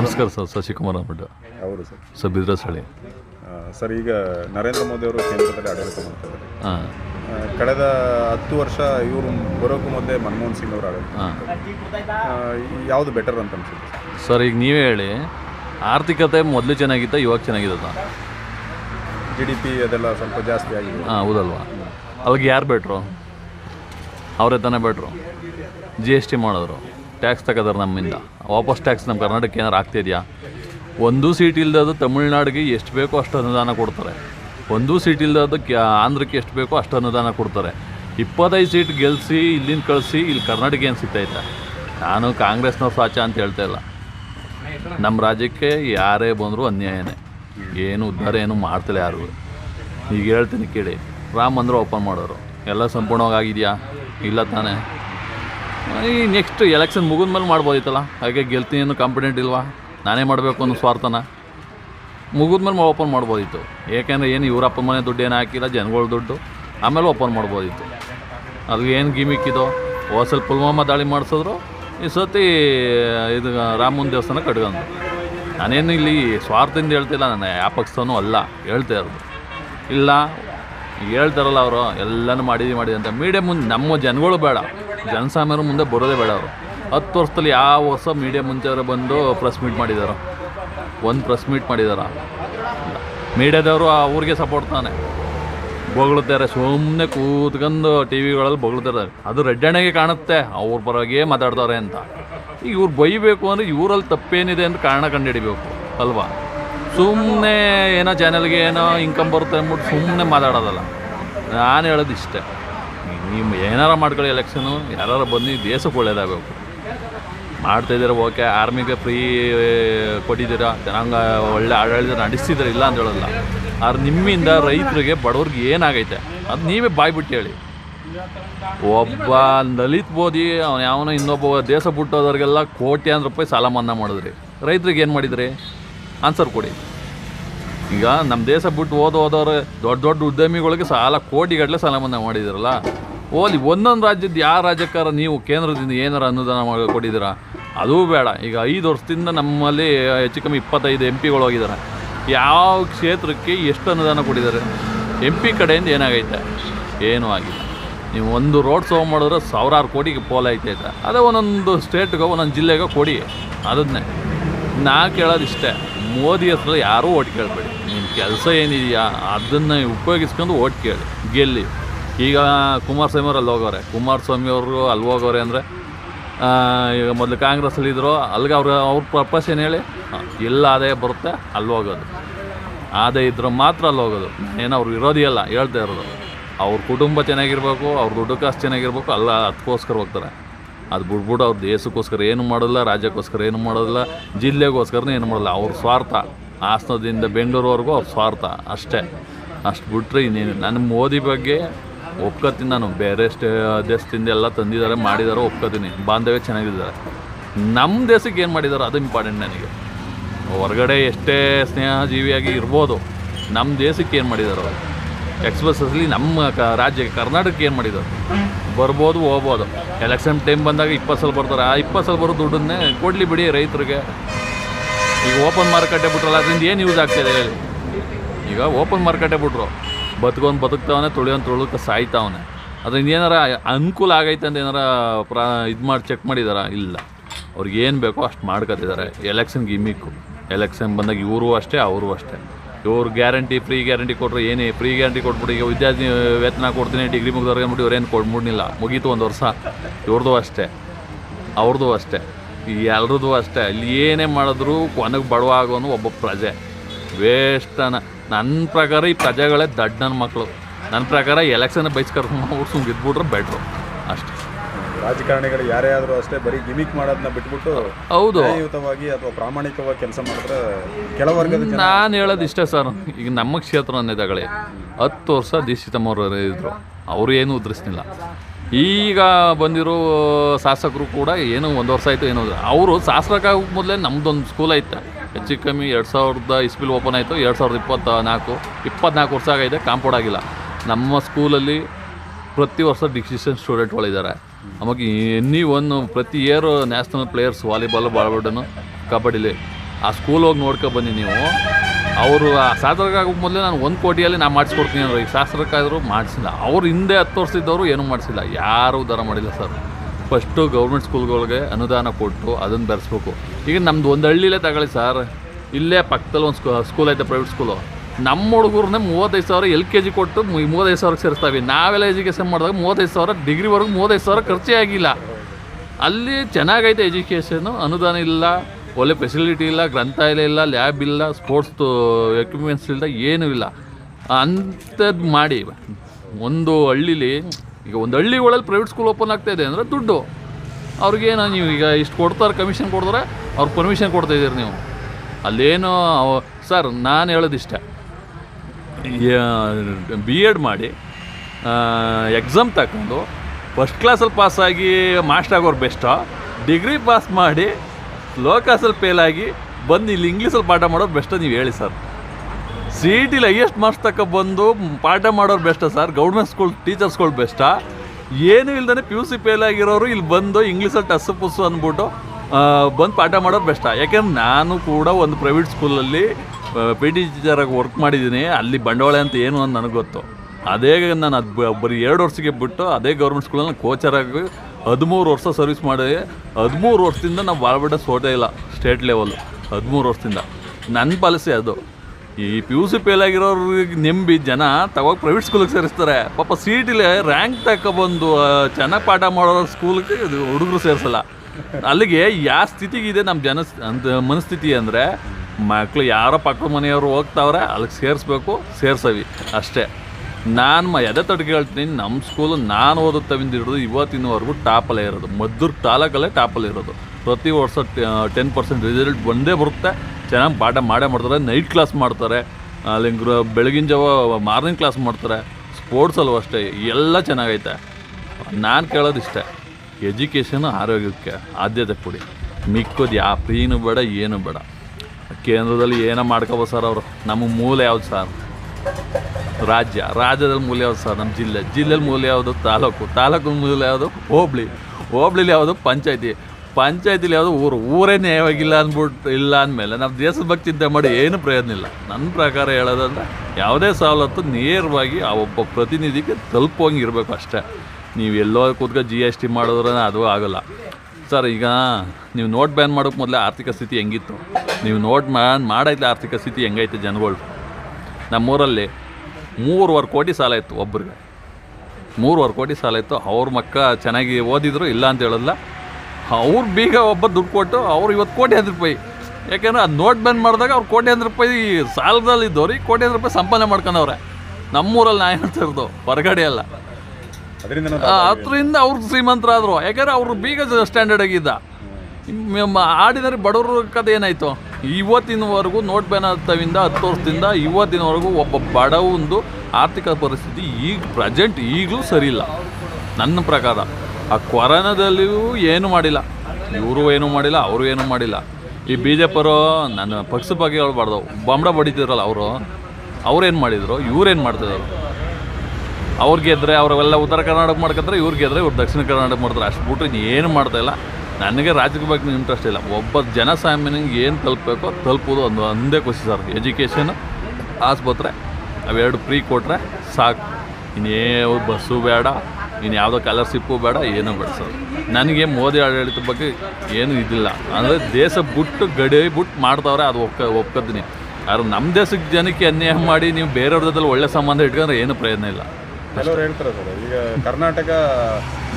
ನಮಸ್ಕಾರ ಸರ್ ಶಶಿಕುಮಾರ್ ಅಂದ್ಬಿಟ್ಟು. ಅವರು ಸರ್. ಸರ್ ಬಿದ್ರಸಳ್ಳಿ ಆ, ಸರ್ ಈಗ ನರೇಂದ್ರ ಮೋದಿ ಅವರು ಕೇಂದ್ರದಲ್ಲಿ ಆಡಳಿತ ಮಾಡ್ತಿದ್ದಾರೆ ಹಾಂ. ಕಳೆದ ಹತ್ತು ವರ್ಷ ಇವರು ಬರೋಕ್ಕೂ ಮೊದಲೇ ಮನಮೋಹನ್ ಸಿಂಗ್ ಅವರು ಆಡಳಿತ ಆ, ಯಾವುದು ಬೆಟರ್ ಅಂತ ಅನ್ಸುತ್ತೆ? ಸರ್ ಈಗ ನೀವೇ ಹೇಳಿ ಆರ್ಥಿಕತೆ ಮೊದಲು ಚೆನ್ನಾಗಿತ್ತ ಇವಾಗ ಚೆನ್ನಾಗಿದ್ದ ಜಿ ಡಿ ಪಿ ಅದೆಲ್ಲ ಸ್ವಲ್ಪ ಜಾಸ್ತಿ ಆಗಿದೆ. ಹಾಂ ಹೌದಲ್ವಾ? ಅವಾಗ ಯಾರು ಬೇಟ್ರು ಅವರೇ ತಾನೇ ಬೇಟ್ರು ಜಿ ಎಸ್ ಟಿ ಮಾಡಿದ್ರು ಟ್ಯಾಕ್ಸ್ ತಗೋದಾರೆ ನಮ್ಮಿಂದ. ವಾಪಸ್ ಟ್ಯಾಕ್ಸ್ ನಮ್ಮ ಕರ್ನಾಟಕಕ್ಕೆ ಏನಾರು ಆಗ್ತಿದೆಯಾ ಒಂದು ಸೀಟ್ ಇಲ್ದದು ತಮಿಳ್ನಾಡಿಗೆ ಎಷ್ಟು ಬೇಕೋ ಅಷ್ಟು ಅನುದಾನ ಕೊಡ್ತಾರೆ. ಒಂದು ಸೀಟ್ ಇಲ್ಲದದು ಆಂಧ್ರಕ್ಕೆ ಎಷ್ಟು ಬೇಕೋ ಅಷ್ಟು ಅನುದಾನ ಕೊಡ್ತಾರೆ. ಇಪ್ಪತ್ತೈದು ಸೀಟ್ ಗೆಲ್ಲಿಸಿ ಇಲ್ಲಿಂದ ಕಳಿಸಿ, ಇಲ್ಲಿ ಕರ್ನಾಟಕ ಏನು ಸಿಗ್ತೈತೆ ನಾನು ಕಾಂಗ್ರೆಸ್ನವ್ರು ಸಾಚ ಅಂತ ಹೇಳ್ತಾ ಇಲ್ಲ. ನಮ್ಮ ರಾಜ್ಯಕ್ಕೆ ಯಾರೇ ಬಂದರೂ ಅನ್ಯಾಯನೇ. ಏನು ಉದ್ಧಾರ ಏನು ಮಾಡ್ತಿಲ್ಲ ಯಾರು ಈಗ ಹೇಳ್ತೀನಿ ಕೇಳಿ, ರಾಮ ಮಂದಿರ ಓಪನ್ ಮಾಡೋರು. ಎಲ್ಲ ಸಂಪೂರ್ಣವಾಗಿ ಆಗಿದೆಯಾ? ಇಲ್ಲ ತಾನೇ. ಈ ನೆಕ್ಸ್ಟ್ ಎಲೆಕ್ಷನ್ ಮುಗಿದ ಮೇಲೆ ಮಾಡ್ಬೋದಿತ್ತಲ್ಲ? ಹಾಗೆ ಗೆಲ್ತೀನಿ ಅನ್ನೋ ಕಾನ್ಫಿಡೆಂಟ್ ಇಲ್ವಾ? ನಾನೇ ಮಾಡಬೇಕು ಅನ್ನೋ ಸ್ವಾರ್ಥನ? ಮುಗಿದ ಮೇಲೆ ಓಪನ್ ಮಾಡ್ಬೋದಿತ್ತು. ಏಕೆಂದರೆ ಏನು ಇವರಪ್ಪ ಮನೆ ದುಡ್ಡು ಏನು ಹಾಕಿಲ್ಲ, ಜನಗಳ ದುಡ್ಡು. ಆಮೇಲೆ ಓಪನ್ ಮಾಡ್ಬೋದಿತ್ತು. ಅದು ಏನು ಗಿಮಿಕ್ ಇದೋ? ಹೋಸಲ್ ಪುಲ್ವಾಮಾ ದಾಳಿ ಮಾಡಿಸಿದ್ರು, ಈ ಸತಿ, ಇದು ರಾಮನ ದೇವಸ್ಥಾನ ಕಟ್ಕೊಂಡು ನಾನೇನು ಇಲ್ಲಿ ಸ್ವಾರ್ಥದಿಂದ ಹೇಳ್ತಿಲ್ಲ ನಾನು ಯಾವ ಅಲ್ಲ, ಹೇಳ್ತಾ ಇರೋದು. ಇಲ್ಲ, ಹೇಳ್ತಾರಲ್ಲ ಅವರು, ಎಲ್ಲನೂ ಮಾಡಿದೀವಿ ಮಾಡಿದೆ ಅಂತ. ಮೀಡಿಯಾ ಮುಂದೆ ನಮ್ಮ ಜನಗಳು ಬೇಡ. ಜನಸಾಮಾನ್ಯರು ಮುಂದೆ ಬರೋದೇ ಬೇಡ ಅವರು. ಹತ್ತು ವರ್ಷದಲ್ಲಿ ಯಾವ ವರ್ಷ ಮೀಡಿಯಾ ಮುಂಚೆಯವರು ಬಂದು ಪ್ರೆಸ್ ಮೀಟ್ ಮಾಡಿದಾರೆ, ಒಂದು ಪ್ರೆಸ್ ಮೀಟ್ ಮಾಡಿದಾರ. ಮೀಡಿಯಾದವರು ಆ ಅವ್ರಿಗೆ ಸಪೋರ್ಟ್ ತಾನೆ. ಬೊಗಳುತ್ತಾರೆ ಸುಮ್ಮನೆ ಕೂತ್ಕೊಂಡು ಟಿ ವಿಗಳಲ್ಲಿ ಬೊಗಳುತ್ತಾರೆ. ಅದು ರೆಡ್ಡಣ್ಣಗೆ ಕಾಣುತ್ತೆ, ಅವ್ರ ಪರವಾಗಿಯೇ ಮಾತಾಡ್ತಾರೆ ಅಂತ. ಈಗ ಇವ್ರು ಬೈಬೇಕು ಅಂದರೆ ಇವರಲ್ಲಿ ತಪ್ಪೇನಿದೆ ಅಂತ ಕಾರಣ ಕಂಡುಹಿಡಿಬೇಕು, ಅಲ್ವಾ? ಸುಮ್ಮನೆ ಏನೋ ಚಾನೆಲ್ಗೆ ಏನೋ ಇನ್ಕಮ್ ಬರುತ್ತೆ ಅಂದ್ಬಿಟ್ಟು ಸುಮ್ಮನೆ ಮಾತಾಡೋದಲ್ಲ. ನಾನು ಹೇಳೋದು ಇಷ್ಟೇ ನೀವು ಏನಾರ ಮಾಡ್ಕೊಳ್ಳಿ ಎಲೆಕ್ಷನು ಯಾರು ಬಂದು ದೇಶಕ್ಕೆ ಒಳ್ಳೇದಾಗಬೇಕು. ಮಾಡ್ತಾಯಿದ್ದೀರ ಓಕೆ ಆರ್ಮಿಗೆ ಫ್ರೀ ಕೊಟ್ಟಿದ್ದೀರಾ, ಜನಾಂಗ ಒಳ್ಳೆ ಆಡಳಿತ ನಡೆಸ್ತಿದ್ದೀರ, ಇಲ್ಲ ಅಂತ ಹೇಳಲ್ಲ ಆದ್ರೆ ನಿಮ್ಮಿಂದ ರೈತರಿಗೆ, ಬಡವ್ರಿಗೆ ಏನಾಗೈತೆ, ಅದು ನೀವೇ ಬಾಯ್ಬಿಟ್ಟು ಹೇಳಿ. ಒಬ್ಬ ದಲಿತ್ ಬೋದಿ ಅವನು ಯಾವನೋ ಇನ್ನೊಬ್ಬ ದೇಶ ಬಿಟ್ಟೋದವ್ರಿಗೆಲ್ಲ ಕೋಟ್ಯಾಂತರ ರೂಪಾಯಿ ಸಾಲ ಮನ್ನಾ ಮಾಡಿದ್ರಿ. ರೈತರಿಗೆ ಏನು ಮಾಡಿದ್ರಿ? ಆನ್ಸರ್ ಕೊಡಿ. ಈಗ ನಮ್ಮ ದೇಶ ಬಿಟ್ಟು ಓದೋದವ್ರು ದೊಡ್ಡ ದೊಡ್ಡ ಉದ್ಯಮಿಗಳಿಗೆ ಸಾಲ ಕೋಟಿಗಟ್ಟಲೆ ಸಾಲ ಮನ್ನಾ ಮಾಡಿದಿರಲ್ಲ ಓಲಿ ಒಂದೊಂದು ರಾಜ್ಯದ ಯಾವ ರಾಜ್ಯಕ್ಕಾರ ನೀವು ಕೇಂದ್ರದಿಂದ ಏನಾರ ಅನುದಾನ ಮಾಡಿ ಅದೂ ಬೇಡ. ಈಗ ಐದು ವರ್ಷದಿಂದ ನಮ್ಮಲ್ಲಿ ಹೆಚ್ಚು ಕಮ್ಮಿ ಇಪ್ಪತ್ತೈದು ಎಂ ಪಿಗಳು ಹೋಗಿದ್ದಾರೆ ಯಾವ ಕ್ಷೇತ್ರಕ್ಕೆ ಎಷ್ಟು ಅನುದಾನ ಕೊಟ್ಟಿದ್ದಾರೆ ಎಂ ಪಿ ಕಡೆಯಿಂದ ಏನಾಗೈತೆ? ಏನೂ ಆಗಿಲ್ಲ. ನೀವು ಒಂದು ರೋಡ್ ಸೋ ಮಾಡಿದ್ರೆ ಸಾವಿರಾರು ಕೋಟಿಗೆ ಪೋಲ್ ಐತೈತೆ ಅದೇ ಒಂದೊಂದು ಸ್ಟೇಟ್ಗೆ, ಒಂದೊಂದು ಜಿಲ್ಲೆಗೆ ಕೊಡಿ. ಅದನ್ನೇ. ನಾ ಕೇಳೋದು ಇಷ್ಟೇ. ಮೋದಿ ಹತ್ರ ಯಾರೂ ಓಟ್ ಕೇಳಬೇಡಿ. ನಿಮ್ಮ ಕೆಲಸ ಏನಿದೆಯಾ, ಅದನ್ನು ಉಪಯೋಗಿಸ್ಕೊಂಡು ಓಟ್ ಕೇಳಿ. ಗೆಲ್ಲಿ. ಈಗ ಕುಮಾರಸ್ವಾಮಿ ಅವ್ರು ಅಲ್ಲಿ ಹೋಗೋರೆ. ಕುಮಾರಸ್ವಾಮಿ ಅವರು ಅಲ್ಲಿ ಹೋಗೋರೆ ಅಂದರೆ ಈಗ ಮೊದಲು ಕಾಂಗ್ರೆಸ್ಸಲ್ಲಿ ಇದ್ರು ಅಲ್ಲಿಗೆ ಅವ್ರ ಅವ್ರ ಪರ್ಪಸ್ ಏನು ಹೇಳಿ? ಇಲ್ಲ ಆದಾಯ ಬರುತ್ತೆ, ಅಲ್ಲಿ ಹೋಗೋದು. ಆದಾಯ ಇದ್ರೆ ಮಾತ್ರ ಅಲ್ಲಿ ಹೋಗೋದು. ಏನು ಅವ್ರು ವಿರೋಧಿ ಅಲ್ಲ, ಹೇಳ್ತಾ ಇರೋದು. ಅವ್ರ ಕುಟುಂಬ ಚೆನ್ನಾಗಿರ್ಬೇಕು, ಅವ್ರ ದುಡ್ಡು ಕಾಸು ಚೆನ್ನಾಗಿರ್ಬೇಕು, ಅಲ್ಲ ಅದಕ್ಕೋಸ್ಕರ ಹೋಗ್ತಾರೆ. ಅದು ಬಿಟ್ಬಿಟ್ಟು ಅವ್ರ ದೇಶಕ್ಕೋಸ್ಕರ ಏನು ಮಾಡೋಲ್ಲ ರಾಜ್ಯಕ್ಕೋಸ್ಕರ ಏನು ಮಾಡೋದಿಲ್ಲ, ಜಿಲ್ಲೆಗೋಸ್ಕರನೇ ಏನು ಮಾಡೋಲ್ಲ ಅವ್ರ ಸ್ವಾರ್ಥ. ಹಾಸನದಿಂದ ಬೆಂಗಳೂರುವರೆಗೂ ಅವ್ರ ಸ್ವಾರ್ಥ. ಅಷ್ಟೇ. ಅಷ್ಟು ಬಿಟ್ಟರೆ ಇನ್ನೇನು ನನ್ನ ಮೋದಿ ಬಗ್ಗೆ ಒಪ್ಕೋತೀನಿ ನಾನು. ಬೇರೆ ಸ್ಟೇ ದೇಶದಿಂದ ಎಲ್ಲ ತಂದಿದ್ದಾರೆ, ಮಾಡಿದ್ದಾರೆ ಒಪ್ಕೋತೀನಿ ಬಾಂಧವ್ಯ ಚೆನ್ನಾಗಿದ್ದಾರೆ. ನಮ್ಮ ದೇಶಕ್ಕೆ ಏನು ಮಾಡಿದ್ದಾರೆ, ಅದು ಇಂಪಾರ್ಟೆಂಟ್ ನನಗೆ. ಹೊರಗಡೆ ಎಷ್ಟೇ ಸ್ನೇಹ ಜೀವಿಯಾಗಿ ಇರ್ಬೋದು ನಮ್ಮ ದೇಶಕ್ಕೆ ಏನು ಮಾಡಿದ್ದಾರೆ ಅವರು? ಎಕ್ಸ್ಪ್ರೆಸ್ಸಲ್ಲಿ ನಮ್ಮ ಕ ರಾಜ್ಯಕ್ಕೆ ಕರ್ನಾಟಕಕ್ಕೆ ಏನು ಮಾಡಿದ್ದಾರೆ? ಬರ್ಬೋದು, ಹೋಗ್ಬೋದು. ಎಲೆಕ್ಷನ್ ಟೈಮ್ ಬಂದಾಗ ಇಪ್ಪತ್ತು ಸಲ ಬರ್ತಾರೆ. ಆ ಇಪ್ಪತ್ತು ಸಲ ಬರೋ ದುಡ್ಡನ್ನೇ ಕೊಡಲಿ ಬಿಡಿ ರೈತರಿಗೆ. ಈಗ ಓಪನ್ ಮಾರುಕಟ್ಟೆ ಬಿಟ್ರಲ್ಲ, ಅದರಿಂದ ಏನು ಯೂಸ್ ಆಗ್ತಿದೆ ಹೇಳಿ. ಈಗ ಓಪನ್ ಮಾರುಕಟ್ಟೆ ಬಿಟ್ರು. ಬದುಕೊಂದು ಬದುಕ್ತಾವನೆ, ತುಳಿಯೋನ್ ತುಳುಕ ಸಾಯ್ತಾವನೆ. ಅದರಿಂದ ಏನಾರ ಅನುಕೂಲ ಆಗೈತೆ ಅಂತ ಏನಾರ ಪ್ರಾ ಇದು ಮಾಡಿ ಚೆಕ್ ಮಾಡಿದಾರ? ಇಲ್ಲ. ಅವ್ರಿಗೆ ಏನು ಬೇಕೋ ಅಷ್ಟು ಮಾಡ್ಕೊತಿದ್ದಾರೆ ಎಲೆಕ್ಷನ್ ಗಿಮಿಕ್ಕು ಎಲೆಕ್ಷನ್ ಬಂದಾಗ ಇವರು ಅಷ್ಟೇ, ಅವರು ಅಷ್ಟೇ. ಇವ್ರು ಗ್ಯಾರಂಟಿ ಫ್ರೀ ಗ್ಯಾರಂಟಿ ಕೊಟ್ಟರು ಏನೇ ಫ್ರೀ ಗ್ಯಾರಂಟಿ ಕೊಟ್ಬಿಟ್ಟು ಈಗ ವಿದ್ಯಾರ್ಥಿ ವೇತನ ಕೊಡ್ತೀನಿ ಡಿಗ್ರಿ ಮುಗಿದವ್ರಿಗೆ ಅಂದ್ಬಿಟ್ಟು ಇವ್ರೇನು ಕೊಡ್ಬಿಡ್ನಿಲ್ಲ ಮುಗೀತು ಒಂದು ವರ್ಷ. ಇವ್ರದ್ದು ಅಷ್ಟೇ. ಅವ್ರದ್ದು ಅಷ್ಟೇ. ಎಲ್ರದ್ದು ಅಷ್ಟೇ. ಇಲ್ಲಿ ಏನೇ ಮಾಡಿದ್ರು ಕೊನೆಗೆ ಬಡವ ಆಗೋನು ಒಬ್ಬ ಪ್ರಜೆ. ವೇಸ್ಟನ ನನ್ನ ಪ್ರಕಾರ ಈ ಪ್ರಜೆಗಳೇ ದಡ್ಡ ನನ್ನ ಮಕ್ಕಳು ನನ್ನ ಪ್ರಕಾರ ಎಲೆಕ್ಷನ್ ಅವ್ರು ಸುಮ್ಗೆ ಇದ್ಬಿಟ್ರೆ ಬೆಟ್ರು ಅಷ್ಟೇ. ರಾಜಕಾರಣಿಗಳು ಯಾರೇ ಆದರೂ ಅಷ್ಟೇ ಬರೀ ಗಿಮಿಕ್ ಮಾಡೋದನ್ನ ಬಿಟ್ಬಿಟ್ಟು ಹೌದು. ನ್ಯಾಯಯುತವಾಗಿ ಅಥವಾ ಪ್ರಾಮಾಣಿಕವಾಗಿ ಕೆಲಸ ಮಾಡಿದ್ರೆ ಕೆಲವರ್ಗದ ನಾನು ಹೇಳೋದು ಇಷ್ಟೇ ಸರ್. ಈಗ ನಮ್ಮ ಕ್ಷೇತ್ರ ಅನ್ನೋದಾಗಲಿ ಹತ್ತು ವರ್ಷ ದೀಕ್ಷಿತಮ್ಮವ್ರು ಇದ್ದರು ಅವರು ಏನೂ ಉದ್ರಿಸ್ನಿಲ್ಲ ಈಗ ಬಂದಿರೋ ಶಾಸಕರು ಕೂಡ ಏನು ಒಂದು ವರ್ಷ ಆಯಿತು ಏನೋ ಅವರು ಶಾಸಕ ಮೊದಲೇ ನಮ್ಮದೊಂದು ಸ್ಕೂಲ್ ಐತೆ. ಹೆಚ್ಚು ಕಮ್ಮಿ ಎರಡು ಸಾವಿರದ ಇಸ್ಪಿಲ್ ಓಪನ್ ಆಯಿತು, ಎರಡು ಸಾವಿರದ ಇಪ್ಪತ್ತ ನಾಲ್ಕು ಇಪ್ಪತ್ನಾಲ್ಕು ವರ್ಷ ಆಗಿದೆ, ಕಾಂಪೌಂಡ್ ಆಗಿಲ್ಲ. ನಮ್ಮ ಸ್ಕೂಲಲ್ಲಿ ಪ್ರತಿ ವರ್ಷ ಡಿಸಿಷನ್ ಸ್ಟೂಡೆಂಟ್ಗಳಿದ್ದಾರೆ ನಮಗೆ ಎನಿ ಒನ್ ಪ್ರತಿ ಇಯರ್ ನ್ಯಾಷನಲ್ ಪ್ಲೇಯರ್ಸ್ ವಾಲಿಬಾಲ್ ಬಾಳ್ಬಿಡನು ಕಬಡ್ಡಿಲಿ. ಆ ಸ್ಕೂಲ್ ಹೋಗಿ ನೋಡ್ಕೊ ಬನ್ನಿ ನೀವು. ಅವರು, ಆ ಶಾಸ್ತ್ರಕ್ಕಾಗೋ ಮೊದಲೇ ನಾನು ಒಂದು ಕೋಟಿಯಲ್ಲಿ ನಾನು ಮಾಡಿಸ್ಕೊಡ್ತೀನಿ ಅಂದ್ರೆ ಈಗ ಶಾಸ್ತ್ರಕ್ಕಾದರೂ ಮಾಡಿಸಿಲ್ಲ. ಅವ್ರು ಹಿಂದೆ ಹತ್ತು ವರ್ಷದವರು ಏನೂ ಮಾಡಿಸಿಲ್ಲ. ಯಾರೂ ಉದ್ಧಾರ ಮಾಡಿಲ್ಲ ಸರ್. ಫಸ್ಟು ಗೌರ್ಮೆಂಟ್ ಸ್ಕೂಲ್ಗಳಿಗೆ ಅನುದಾನ ಕೊಟ್ಟು ಅದನ್ನು ಬೆರೆಸ್ಬೇಕು. ಈಗ ನಮ್ದು ಒಂದು ಹಳ್ಳಿಲೇ ತಗೊಳ್ಳಿ ಸರ್. ಇಲ್ಲೇ ಪಕ್ಕದಲ್ಲಿ ಒಂದು ಸ್ಕೂ ಸ್ಕೂಲ್ ಐತೆ ಪ್ರೈವೇಟ್ ಸ್ಕೂಲು ನಮ್ಮ ಹುಡುಗರನ್ನೇ ಮೂವತ್ತೈದು ಸಾವಿರ ಎಲ್ ಕೆ ಜಿ ಕೊಟ್ಟು ಮೂವತ್ತೈದು ಸಾವಿರಕ್ಕೆ ಸೇರಿಸ್ತಾವೆ. ನಾವೆಲ್ಲ ಎಜುಕೇಷನ್ ಮಾಡಿದಾಗ ಮೂವತ್ತೈದು ಸಾವಿರ ಡಿಗ್ರಿವರೆಗೂ ಮೂವತ್ತೈದು ಸಾವಿರ ಖರ್ಚೇ ಆಗಿಲ್ಲ. ಅಲ್ಲಿ ಚೆನ್ನಾಗೈತೆ ಎಜುಕೇಷನು ಅನುದಾನ ಇಲ್ಲ, ಒಳ್ಳೆ ಫೆಸಿಲಿಟಿ ಇಲ್ಲ, ಗ್ರಂಥಾಲಯ ಇಲ್ಲ ಲ್ಯಾಬ್ ಇಲ್ಲ ಸ್ಪೋರ್ಟ್ಸ್ ಎಕ್ವಿಪ್ಮೆಂಟ್ಸ್ ಇಲ್ಲ, ಏನೂ ಇಲ್ಲ. ಅಂಥದ್ದು ಮಾಡಿ ಒಂದು ಹಳ್ಳೀಲಿ ಈಗ ಒಂದು ಹಳ್ಳಿ ಒಳಗೆ ಪ್ರೈವೇಟ್ ಸ್ಕೂಲ್ ಓಪನ್ ಆಗ್ತಾ ಇದೆ ಅಂದರೆ ದುಡ್ಡು. ಅವ್ರಿಗೇನು ನೀವು ಈಗ ಇಷ್ಟು ಕೊಡ್ತಾರೆ ಕಮಿಷನ್ ಕೊಡಿದ್ರೆ ಅವ್ರಿಗೆ ಪರ್ಮಿಷನ್ ಕೊಡ್ತಾ ಇದ್ದೀರಿ ನೀವು. ಅಲ್ಲೇನು ಸರ್ ನಾನು ಹೇಳೋದಿಷ್ಟ. ಬಿ ಎಡ್ ಮಾಡಿ ಎಕ್ಸಾಮ್ ತಗೊಂಡು ಫಸ್ಟ್ ಕ್ಲಾಸಲ್ಲಿ ಪಾಸಾಗಿ ಮಾಸ್ಟರ್ ಆಗೋರು ಬೆಸ್ಟೋ ಡಿಗ್ರಿ ಪಾಸ್ ಮಾಡಿ ಲೋ ಕ್ಲಾಸಲ್ಲಿ ಫೇಲಾಗಿ ಬಂದು ಇಲ್ಲಿ ಇಂಗ್ಲೀಷಲ್ಲಿ ಪಾಠ ಮಾಡೋರು ಬೆಸ್ಟೋ ನೀವು ಹೇಳಿ ಸರ್ ಸಿ ಇ ಟಿಲಿ ಹೈಯೆಸ್ಟ್ ಮಾರ್ಕ್ಸ್ ತಕ್ಕ ಬಂದು ಪಾಠ ಮಾಡೋರು ಬೆಸ್ಟಾ ಸರ್ ಗೌರ್ಮೆಂಟ್ ಸ್ಕೂಲ್ ಟೀಚರ್ಸ್ಗಳು ಬೆಸ್ಟಾ ಏನೂ ಇಲ್ದೇ ಪಿ ಯು ಸಿ ಫೇಲ್ ಆಗಿರೋರು ಇಲ್ಲಿ ಬಂದು ಇಂಗ್ಲೀಷಲ್ಲಿ ಟಸ್ಸು ಪುಸ್ಸು ಅಂದ್ಬಿಟ್ಟು ಬಂದು ಪಾಠ ಮಾಡೋರು ಬೆಸ್ಟಾ ಯಾಕೆಂದ್ರೆ ನಾನು ಕೂಡ ಒಂದು ಪ್ರೈವೇಟ್ ಸ್ಕೂಲಲ್ಲಿ ಪಿ ಟಿ ಟೀಚರಾಗಿ ವರ್ಕ್ ಮಾಡಿದ್ದೀನಿ. ಅಲ್ಲಿ ಬಂಡವಾಳ ಅಂತ ಏನು ಅಂತ ನನಗೆ ಗೊತ್ತು. ಅದೇ ನಾನು ಅದು ಬರೀ ಎರಡು ವರ್ಷಕ್ಕೆ ಬಿಟ್ಟು ಅದೇ ಗೌರ್ಮೆಂಟ್ ಸ್ಕೂಲಲ್ಲಿ ಕೋಚರಾಗಿ ಹದಿಮೂರು ವರ್ಷ ಸರ್ವಿಸ್ ಮಾಡಿ, ಹದಿಮೂರು ವರ್ಷದಿಂದ ನಾವು ಬಾಳ್ಬಿಟ್ಟ ಸೋಟೇ ಇಲ್ಲ ಸ್ಟೇಟ್ ಲೆವೆಲ್ ಹದಿಮೂರು ವರ್ಷದಿಂದ. ನನ್ನ ಪಾಲಿಸಿ ಅದು. ಈ ಪಿ ಯು ಸಿ ಫೇಲ್ ಆಗಿರೋರಿಗೆ ನೆಂಬಿ ಜನ ತಗೋ ಪ್ರೈವೇಟ್ ಸ್ಕೂಲಿಗೆ ಸೇರಿಸ್ತಾರೆ. ಪಾಪ ಸೀಟಲ್ಲಿ ರ್ಯಾಂಕ್ ತಗೊಬಂದು ಚೆನ್ನಾಗಿ ಪಾಠ ಮಾಡೋ ಸ್ಕೂಲ್ಗೆ ಹುಡುಗರು ಸೇರಿಸಲ್ಲ. ಅಲ್ಲಿಗೆ ಯಾವ ಸ್ಥಿತಿಗಿದೆ ನಮ್ಮ ಜನ ಅಂತ ಮನಸ್ಥಿತಿ ಅಂದರೆ ಮಕ್ಕಳು ಯಾರೋ ಪಕ್ಕದ ಮನೆಯವರು ಹೋಗ್ತಾವ್ರೆ, ಅಲ್ಲಿಗೆ ಸೇರಿಸ್ಬೇಕು, ಸೇರ್ಸವಿ ಅಷ್ಟೇ. ನಾನು ಮ, ಎದೆ ತಟ್ಟಿಗೆ ಹೇಳ್ತೀನಿ ನಮ್ಮ ಸ್ಕೂಲು ನಾನು ಓದುತ್ತವಿಂದ ತವಿಂದ ಹಿಡಿದು ಇವತ್ತಿನವರೆಗೂ ಟಾಪಲ್ಲೇ ಇರೋದು. ಮದ್ದೂರು ತಾಲೂಕಲ್ಲೇ ಟಾಪಲ್ಲಿ ಇರೋದು. ಪ್ರತಿ ವರ್ಷ ಟೆನ್ ಪರ್ಸೆಂಟ್ ರಿಸಲ್ಟ್ ಬಂದೇ ಬರುತ್ತೆ. ಚೆನ್ನಾಗಿ ಪಾಠ ಮಾಡೇ ಮಾಡ್ತಾರೆ ನೈಟ್ ಕ್ಲಾಸ್ ಮಾಡ್ತಾರೆ ಅಲ್ಲಿ ಗ್ರ ಬೆಳಗಿನ ಜಾವ ಮಾರ್ನಿಂಗ್ ಕ್ಲಾಸ್ ಮಾಡ್ತಾರೆ ಸ್ಪೋರ್ಟ್ಸಲ್ಲೂ ಅಷ್ಟೇ, ಎಲ್ಲ ಚೆನ್ನಾಗೈತೆ. ನಾನು ಕೇಳೋದಿಷ್ಟೇ ಎಜುಕೇಷನ್ ಆರೋಗ್ಯಕ್ಕೆ ಆದ್ಯತೆ ಕೊಡಿ. ಮಿಕ್ಕೋದು ಯಾವ ಫ್ರೀನೂ ಬೇಡ, ಏನು ಬೇಡ. ಕೇಂದ್ರದಲ್ಲಿ ಏನೋ ಮಾಡ್ಕೋಬೋದು ಸರ್ ಅವರು, ನಮ್ಮ ಮೂಲ ಯಾವ್ದು ಸರ್ ರಾಜ್ಯ, ರಾಜ್ಯದಲ್ಲಿ ಮೂಲ ಯಾವುದು ಸರ್ ನಮ್ಮ ಜಿಲ್ಲೆ ಜಿಲ್ಲೆಯಲ್ಲಿ ಮೂಲ ಯಾವುದು? ತಾಲೂಕು ತಾಲೂಕು ಮೂಲ ಯಾವುದು? ಹೋಬಳಿ, ಹೋಬಳಿಲಿ ಯಾವುದು? ಪಂಚಾಯತಿ. ಪಂಚಾಯತಿಲಿ ಯಾವುದು ಊರು, ಊರೇ ನ್ಯಾಯವಾಗಿಲ್ಲ ಅಂದ್ಬಿಟ್ಟು ಇಲ್ಲ ಅಂದಮೇಲೆ ನಾವು ದೇಶದ ಬಗ್ಗೆ ಚಿಂತೆ ಮಾಡಿ ಏನು ಪ್ರಯೋಜನ ಇಲ್ಲ. ನನ್ನ ಪ್ರಕಾರ ಹೇಳೋದಂದ್ರೆ ಯಾವುದೇ ಸವಲತ್ತು ನೇರವಾಗಿ ಆ ಒಬ್ಬ ಪ್ರತಿನಿಧಿಗೆ ತಲುಪೋಂಗೆ ಇರಬೇಕು ಅಷ್ಟೇ. ನೀವು ಎಲ್ಲೋ ಕೂತ್ಕೊ ಜಿ ಎಸ್ ಟಿ ಮಾಡಿದ್ರೆ ಅದು ಆಗೋಲ್ಲ. ಸರ್, ಈಗ ನೀವು ನೋಟ್ ಬ್ಯಾನ್ ಮಾಡೋಕ್ಕೆ ಮೊದಲೇ ಆರ್ಥಿಕ ಸ್ಥಿತಿ ಹೆಂಗಿತ್ತು? ನೀವು ನೋಟ್ ಬ್ಯಾನ್ ಮಾಡೈತೆ ಆರ್ಥಿಕ ಸ್ಥಿತಿ ಹೆಂಗೈತೆ ಜನಗಳು? ನಮ್ಮೂರಲ್ಲಿ ಮೂರುವರೆ ಕೋಟಿ ಸಾಲ ಇತ್ತು ಒಬ್ಬರಿಗೆ ಮೂರುವರೆ ಕೋಟಿ ಸಾಲ ಇತ್ತು. ಅವ್ರ ಮಕ್ಕ ಚೆನ್ನಾಗಿ ಓದಿದ್ರು, ಇಲ್ಲ ಅಂತ ಹೇಳಲ್ಲ ಅವ್ರು ಬೀಗ ಒಬ್ಬ ದುಡ್ಡು ಕೊಟ್ಟು ಅವ್ರು ಇವತ್ತು ಕೋಟ್ಯಾಂತರ ರೂಪಾಯಿ. ಯಾಕೆಂದ್ರೆ ಅದು ನೋಟ್ ಬ್ಯಾನ್ ಮಾಡಿದಾಗ ಅವ್ರು ಕೋಟ್ಯಾಂತರ ರೂಪಾಯಿ ಸಾಲದಲ್ಲಿ ಇದ್ದವ್ರಿ ಕೋಟಿ ಹತ್ತು ರೂಪಾಯಿ ಸಂಪಾದನೆ ಮಾಡ್ಕೊಂಡವ್ರೆ. ನಮ್ಮೂರಲ್ಲಿ ನಾ ಹೇಳ್ತಾ ಇರೋದು ಹೊರಗಡೆ ಅಲ್ಲ. ಅದರಿಂದ ಅವ್ರು ಶ್ರೀಮಂತರಾದರು. ಯಾಕಂದ್ರೆ ಅವರು ಬೀಗ ಸ್ಟ್ಯಾಂಡರ್ಡ್ ಆಗಿದ್ದ ಆಡಿದರೆ ಬಡವ್ರ ಕಥೆ ಏನಾಯಿತು? ಇವತ್ತಿನವರೆಗೂ ನೋಟ್ ಬ್ಯಾನ್ ಆದವಿಂದ ಹತ್ತು ವರ್ಷದಿಂದ ಇವತ್ತಿನವರೆಗೂ ಒಬ್ಬ ಬಡವೊಂದು ಆರ್ಥಿಕ ಪರಿಸ್ಥಿತಿ ಈಗ ಪ್ರೆಸೆಂಟ್ ಈಗಲೂ ಸರಿ ಇಲ್ಲ. ನನ್ನ ಪ್ರಕಾರ. ಆ ಕೊರೋನಾದಲ್ಲಿಯೂ ಏನು ಮಾಡಿಲ್ಲ. ಇವರು ಏನೂ ಮಾಡಿಲ್ಲ, ಅವರು ಏನೂ ಮಾಡಿಲ್ಲ. ಈ ಬಿ ಜೆ ಪಿಯವರು ನನ್ನ ಪಕ್ಷದ ಬಗ್ಗೆ ಹೇಳ್ಬಾರ್ದು. ಬಂಬಡ ಬಡಿತಿದ್ರಲ್ಲ ಅವರು. ಅವ್ರೇನು ಮಾಡಿದರು? ಇವ್ರೇನು ಮಾಡ್ತಿದ್ರು? ಅವ್ರು ಗೆದ್ರೆ ಅವರೆಲ್ಲ ಉತ್ತರ ಕರ್ನಾಟಕ ಮಾಡ್ಕೊಂತಾರೆ ಇವ್ರು ಗೆದ್ರೆ ಇವ್ರು ದಕ್ಷಿಣ ಕರ್ನಾಟಕ ಮಾಡ್ತಾರೆ. ಅಷ್ಟು ಬಿಟ್ಟು ಏನು ಮಾಡ್ತಾ ಇಲ್ಲ. ನನಗೆ ರಾಜಕೀಯ ಬಗ್ಗೆ ಇಂಟ್ರೆಸ್ಟ್ ಇಲ್ಲ. ಒಬ್ಬ ಜನಸಾಮಾನ್ಯನಿಗೆ ಏನು ತಲುಪಬೇಕೋ ತಲುಪೋದು ಒಂದು ಒಂದೇ ಖುಷಿ ಸರ್. ಎಜುಕೇಷನ್ ಆಸ್ಪತ್ರೆ, ಅವೆರಡು ಫ್ರೀ ಕೊಟ್ಟರೆ ಸಾಕು. ಇನ್ನೇ ಬಸ್ಸು ಬೇಡ. ಇನ್ನು ಯಾವುದೋ ಸ್ಕಾಲರ್ಶಿಪ್ಪು ಬೇಡ ಏನೂ ಬೇಡ ಸರ್. ನನಗೆ ಮೋದಿ ಆಡಳಿತದ ಬಗ್ಗೆ ಏನು ಇದಿಲ್ಲ. ಅಂದರೆ ದೇಶ ಬಿಟ್ಟು ಗಡಿ ಬಿಟ್ಟು ಮಾಡ್ತಾವ್ರೆ ಅದು ಒಪ್ಕ ಒಪ್ಕೋತೀನಿ ಆದ್ರೆ ನಮ್ಮ ದೇಶಕ್ಕೆ ಜನಕ್ಕೆ ಅನ್ಯಾಯ ಮಾಡಿ ನೀವು ಬೇರೆಯವ್ರ ಜೊತೆ ಒಳ್ಳೆ ಸಂಬಂಧ ಇಟ್ಕೊಂಡ್ರೆ ಏನು ಪ್ರಯೋಜನ ಇಲ್ಲ. ಕೆಲವರು ಹೇಳ್ತಾರೆ ಸರ್ ಈಗ ಕರ್ನಾಟಕ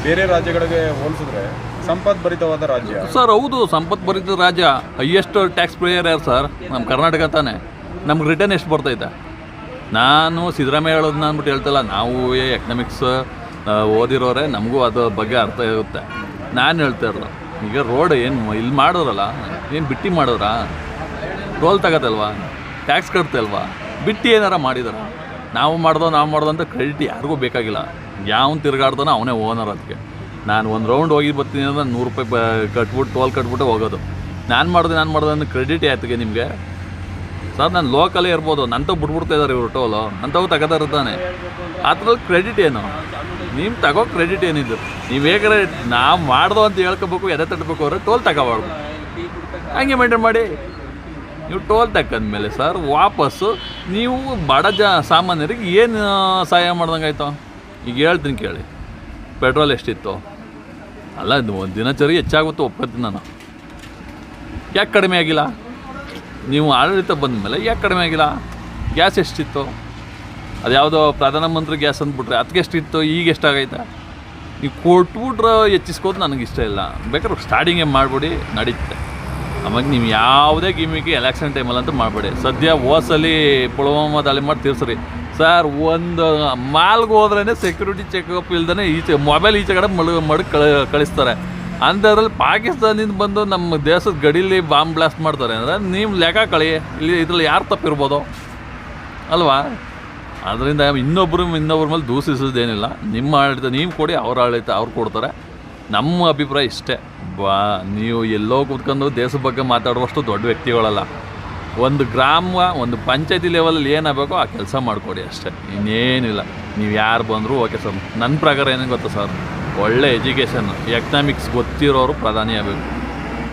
ಬೇರೆ ರಾಜ್ಯಗಳಿಗೆ ಹೋಲಿಸಿದ್ರೆ ಸಂಪತ್ ಭರಿತವಾದ ರಾಜ್ಯ. ಸರ್ ಹೌದು ಸಂಪತ್ ಭರಿತ ರಾಜ್ಯ. ಹೈಯೆಸ್ಟ್ ಟ್ಯಾಕ್ಸ್ ಪ್ರೇಯರ್ ಯಾರು ಸರ್? ನಮ್ಮ ಕರ್ನಾಟಕ ತಾನೇ. ನಮ್ಗೆ ರಿಟರ್ನ್ ಎಷ್ಟು ಬರ್ತೈತೆ? ನಾನು ಸಿದ್ದರಾಮಯ್ಯ ಹೇಳೋದನ್ನ ಅಂದ್ಬಿಟ್ಟು ಹೇಳ್ತಲ್ಲ ನಾವು ಎಕನಾಮಿಕ್ಸ್ ಓದಿರೋರೆ ನಮಗೂ ಅದ್ರ ಬಗ್ಗೆ ಅರ್ಥ ಇರುತ್ತೆ ನಾನು ಹೇಳ್ತಾ ಇರೋದು, ಈಗ ರೋಡ್ ಏನು ಇಲ್ಲಿ ಮಾಡೋರಲ್ಲ, ಏನು ಬಿಟ್ಟು ಮಾಡೋರಾ? Toll ತಗೋತಲ್ವಾ tax ಕಟ್ತಲ್ವಾ? ಬಿಟ್ಟು ಏನಾರ ಮಾಡಿದಾರ? ನಾವು ಮಾಡ್ದೋ ನಾವು ಮಾಡ್ದೋ ಅಂತ ಕ್ರೆಡಿಟ್ ಯಾರಿಗೂ ಬೇಕಾಗಿಲ್ಲ. ಯಾವ ತಿರುಗಾಡ್ದೋ ಅವನೇ ಓನರ್ ಅದಕ್ಕೆ ನಾನು ಒಂದು ರೌಂಡ್ ಹೋಗಿ ಬರ್ತೀನಿ ಅಂದ್ರೆ ನೂರು ರೂಪಾಯಿ ಕಟ್ಬಿಟ್ಟು ಟೋಲ್ ಕಟ್ಬಿಟ್ಟು ಹೋಗೋದು. ನಾನು ಮಾಡಿದೆ ನಾನು ಮಾಡಿದೆ ಅಂದ್ರೆ ಕ್ರೆಡಿಟ್ ಯಾತಿಗೆ ನಿಮಗೆ? ಸರ್, ನಾನು ಲೋಕಲ್ ಇರ್ಬೋದು. ನಂತವ್ ಬಿಟ್ಬಿಡ್ತಾ ಇದ್ದಾರೆ ಇವರು ಟೋಲು ಅಂಥವು ತಗೋತಾರೆ ತಾನೆ. ಆ ಕ್ರೆಡಿಟ್ ಏನು? ನೀವು ತಗೋ ಕ್ರೆಡಿಟ್ ಏನಿದ್ರು ನೀವು ಹೇಗಾರೆ ನಾವು ಮಾಡ್ದೋ ಅಂತ ಹೇಳ್ಕೋಬೇಕು, ಎದೆ ತಟ್ಟಬೇಕು ಅವ್ರೆ ಟೋಲ್ ತಗೋಬಾರ್ದು. ಹಂಗೆ ಮೇಂಟೈನ್ ಮಾಡಿ. ನೀವು ಟೋಲ್ ತಕ್ಕಂದ್ಮೇಲೆ ಸರ್ ವಾಪಸ್ಸು ನೀವು ಬಡ ಜ ಸಾಮಾನ್ಯರಿಗೆ ಏನು ಸಹಾಯ ಮಾಡ್ದಂಗೆ ಈಗ ಹೇಳ್ತೀನಿ ಕೇಳಿ. ಪೆಟ್ರೋಲ್ ಎಷ್ಟಿತ್ತು? ಅಲ್ಲ ಒಂದು ದಿನಚರಿ ಹೆಚ್ಚಾಗುತ್ತೋ, ಒಪ್ಕೊತೀನಿ ನಾನು. ಯಾಕೆ ಕಡಿಮೆ ಆಗಿಲ್ಲ? ನೀವು ಆಡಳಿತ ಬಂದ ಮೇಲೆ ಯಾಕೆ ಕಡಿಮೆ ಆಗಿಲ್ಲ? ಗ್ಯಾಸ್ ಎಷ್ಟಿತ್ತು? ಅದು ಯಾವುದೋ ಪ್ರಧಾನಮಂತ್ರಿ ಗ್ಯಾಸ್ ಅಂದ್ಬಿಟ್ರೆ ಅದಕ್ಕೆ ಎಷ್ಟಿತ್ತು? ಈಗ ಎಷ್ಟಾಗೈತೆ? ನೀವು ಕೊಟ್ಬಿಟ್ರೆ ಹೆಚ್ಚಿಸ್ಕೋದು ನನಗೆ ಇಷ್ಟ ಇಲ್ಲ. ಬೇಕಾದ್ರೆ ಸ್ಟಾರ್ಟಿಂಗೇ ಮಾಡಿಬಿಡಿ ನಡೀತೆ ಆಮೇಲೆ ನೀವು ಯಾವುದೇ ಗಿಮಿಗೆ ಎಲೆಕ್ಷನ್ ಟೈಮಲ್ಲಂತೂ ಮಾಡಬೇಡಿ. ಸದ್ಯ ಓಸಲಿ ಪುಲ್ವಾಮ ದಾಳಿ ಮಾಡಿ ತೀರ್ಸ್ರಿ. ಸರ್, ಒಂದು ಮಾಲ್ಗೆ ಹೋದ್ರೇ ಸೆಕ್ಯೂರಿಟಿ ಚೆಕಪ್ ಇಲ್ದೇ ಈಚೆ ಮೊಬೈಲ್ ಈಚೆ ಕಡೆ ಮಡ್ ಕಳ ಕಳಿಸ್ತಾರೆ. ಅಂಥದ್ರಲ್ಲಿ ಪಾಕಿಸ್ತಾನದಿಂದ ಬಂದು ನಮ್ಮ ದೇಶದ ಗಡಿಲಿ ಬಾಂಬ್ ಬ್ಲಾಸ್ಟ್ ಮಾಡ್ತಾರೆ ಅಂದರೆ ನೀವು ಲೆಕ್ಕ ಕಳಿ. ಇಲ್ಲಿ ಇದ್ರಲ್ಲಿ ಯಾರು ತಪ್ಪಿರ್ಬೋದು? ಅಲ್ವಾ? ಅದರಿಂದ ಇನ್ನೊಬ್ಬರು ಇನ್ನೊಬ್ಬರ ಮೇಲೆ ದೂಷಿಸೋದೇನಿಲ್ಲ ನಿಮ್ಮ ಆಡಳಿತ ನೀವು ಕೊಡಿ, ಅವ್ರ ಆಡಳಿತ ಅವ್ರು ಕೊಡ್ತಾರೆ. ನಮ್ಮ ಅಭಿಪ್ರಾಯ ಇಷ್ಟೇ. ಬಾ, ನೀವು ಎಲ್ಲೋ ಕೂತ್ಕೊಂಡು ದೇಶದ ಬಗ್ಗೆ ಮಾತಾಡುವಷ್ಟು ದೊಡ್ಡ ವ್ಯಕ್ತಿಗಳಲ್ಲ. ಒಂದು ಗ್ರಾಮ, ಒಂದು ಪಂಚಾಯತಿ ಲೆವೆಲಲ್ಲಿ ಏನಾಗಬೇಕೋ ಆ ಕೆಲಸ ಮಾಡಿಕೊಡಿ ಅಷ್ಟೇ. ಇನ್ನೇನಿಲ್ಲ. ನೀವು ಯಾರು ಬಂದರೂ ಓಕೆ ಸರ್ ನನ್ನ ಪ್ರಕಾರ ಏನೇನು ಗೊತ್ತಾ ಸರ್ ಒಳ್ಳೆ ಎಜುಕೇಷನ್. ಎಕನಾಮಿಕ್ಸ್ ಗೊತ್ತಿರೋರು ಪ್ರಧಾನಿ ಆಗಬೇಕು.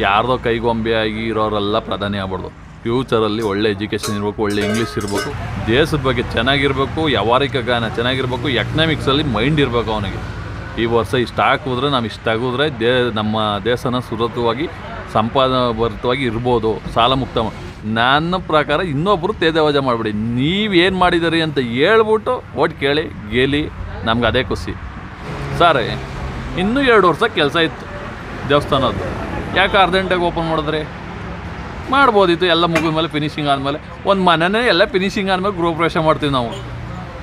ಯಾರ್ದೋ ಕೈಗೊಂಬೆ ಆಗಿ ಇರೋರೆಲ್ಲ ಪ್ರಧಾನಿ ಆಗ್ಬಾರ್ದು. ಫ್ಯೂಚರಲ್ಲಿ ಒಳ್ಳೆ ಎಜುಕೇಷನ್ ಇರಬೇಕು, ಒಳ್ಳೆ ಇಂಗ್ಲೀಷ್ ಇರಬೇಕು. ದೇಶದ ಬಗ್ಗೆ ಚೆನ್ನಾಗಿರಬೇಕು ವ್ಯಾವಹಾರಿಕ ಗಾನ ಚೆನ್ನಾಗಿರಬೇಕು ಎಕನಾಮಿಕ್ಸಲ್ಲಿ ಮೈಂಡ್ ಇರಬೇಕು ಅವನಿಗೆ. ಈ ವರ್ಷ ಇಷ್ಟು ಹಾಕಿದ್ರೆ, ನಾವು ಇಷ್ಟು ತೆಗೆದ್ರೆ ದೇ, ನಮ್ಮ ದೇಶನ ಸುರತವಾಗಿ ಸಂಪಾದಭರಿತವಾಗಿ ಇರ್ಬೋದು, ಸಾಲ ಮುಕ್ತ ನನ್ನ ಪ್ರಕಾರ ಇನ್ನೊಬ್ಬರು ತೇದೇವಜ ಮಾಡಿಬಿಡಿ. ನೀವೇನು ಮಾಡಿದಿರಿ ಅಂತ ಹೇಳ್ಬಿಟ್ಟು ಓಟ್ ಕೇಳಿ ಗೆಲ್ಲಿ ನಮ್ಗೆ ಅದೇ ಖುಷಿ. ಸರ್. ಇನ್ನೂ ಎರಡು ವರ್ಷ ಕೆಲಸ ಇತ್ತು ದೇವಸ್ಥಾನದ್ದು. ಯಾಕೆ ಅರ್ಧ ಗಂಟೆಗೆ ಓಪನ್ ಮಾಡಿದ್ರೆ? ಮಾಡ್ಬೋದಿತ್ತು, ಎಲ್ಲ ಮುಗಿದ ಮೇಲೆ ಫಿನಿಶಿಂಗ್ ಆದಮೇಲೆ. ಒಂದು ಮನೆನೇ ಎಲ್ಲ ಫಿನಿಶಿಂಗ್ ಆದಮೇಲೆ ಗೃಹ ಪ್ರವೇಶ ಮಾಡ್ತೀವಿ ನಾವು.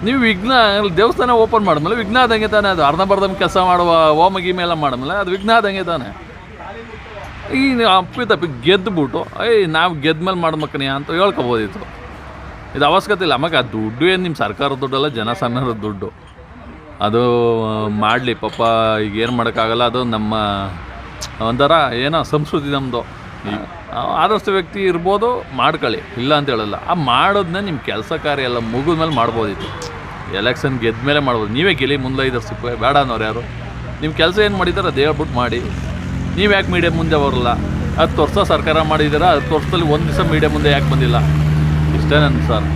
ನೀವು ವಿಘ್ನ, ದೇವಸ್ಥಾನ ಓಪನ್ ಮಾಡಿದ್ಮೇಲೆ ವಿಘ್ನ ಆದಂಗೆ ತಾನೆ ಅದು. ಅರ್ಧಂಬರ್ಧಮ್ ಕೆಲಸ ಮಾಡುವ, ಹೋಮ ಗೀಮೆ ಎಲ್ಲ ಮಾಡಿದ್ಮೇಲೆ ಅದು ವಿಘ್ನ ಆದಂಗೆ ತಾನೆ. ಈ ಅಪ್ಪಿ ತಪ್ಪಿ ಗೆದ್ದುಬಿಟ್ಟು ಏಯ್ ನಾವು ಗೆದ್ದ ಮೇಲೆ ಮಾಡ್ಬೇಕನಿ ಅಂತ ಹೇಳ್ಕೊಬೋದಿತ್ತು. ಇದು ಅವಶ್ಯಕತೆ ಇಲ್ಲ. ಆ ದುಡ್ಡು ಏನು ನಿಮ್ಮ ಸರ್ಕಾರದ ದುಡ್ಡಲ್ಲ ಜನಸಾಮಾನ್ಯರ ದುಡ್ಡು. ಅದು ಮಾಡಲಿ. ಪಾಪ ಈಗ ಏನು ಮಾಡೋಕ್ಕಾಗಲ್ಲ, ಅದು ನಮ್ಮ ಒಂಥರ ಏನೋ ಸಂಸ್ಕೃತಿ ನಮ್ಮದು ಆದಷ್ಟು ವ್ಯಕ್ತಿ ಇರ್ಬೋದು, ಮಾಡ್ಕೊಳ್ಳಿ. ಇಲ್ಲ ಅಂತ ಹೇಳಲ್ಲ. ಆ ಮಾಡೋದನ್ನ ನಿಮ್ಮ ಕೆಲಸ ಕಾರ್ಯ ಎಲ್ಲ ಮುಗಿದ ಮೇಲೆ ಮಾಡ್ಬೋದಿತ್ತು. ಎಲೆಕ್ಷನ್ ಗೆದ್ದ ಮೇಲೆ ಮಾಡ್ಬೋದು. ನೀವೇ ಗೆಲಿ, ಮುಂದೆ ಐದು ವರ್ಷಕ್ಕೆ ಬೇಡ ಅನ್ನೋರು ಯಾರು? ನಿಮ್ಮ ಕೆಲಸ ಏನು ಮಾಡಿದ್ದಾರೆ, ಅದು ಹೇಳ್ಬಿಟ್ಟು ಮಾಡಿ. ನೀವು ಯಾಕೆ ಮೀಡಿಯಾ ಮುಂದೆ ಬರಲ್ಲ? ಹತ್ತು ವರ್ಷ ಸರ್ಕಾರ ಮಾಡಿದ್ದೀರಾ, ಹತ್ತು ವರ್ಷದಲ್ಲಿ ಒಂದು ದಿವಸ ಮೀಡಿಯಾ ಮುಂದೆ ಯಾಕೆ ಬಂದಿಲ್ಲ? ಇಷ್ಟೇ ನನ್ನ ಸರ್.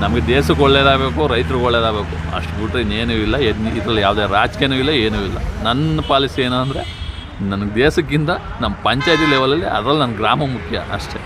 ನಮಗೆ ದೇಶಕ್ಕೆ ಒಳ್ಳೇದಾಗಬೇಕು, ರೈತರಿಗೆ ಒಳ್ಳೇದಾಗಬೇಕು. ಅಷ್ಟು ಬಿಟ್ಟರೆ ಇನ್ನೇನೂ ಇಲ್ಲ ಇದರಲ್ಲಿ ಯಾವುದೇ ರಾಜಕೀಯನೂ ಇಲ್ಲ, ಏನೂ ಇಲ್ಲ. ನನ್ನ ಪಾಲಿಸಿ ಏನು ಅಂದರೆ ನನಗೆ ದೇಶಕ್ಕಿಂತ ನಮ್ಮ ಪಂಚಾಯತಿ ಲೆವೆಲಲ್ಲಿ ಅದರಲ್ಲಿ ನನ್ನ ಗ್ರಾಮ ಮುಖ್ಯ ಅಷ್ಟೇ.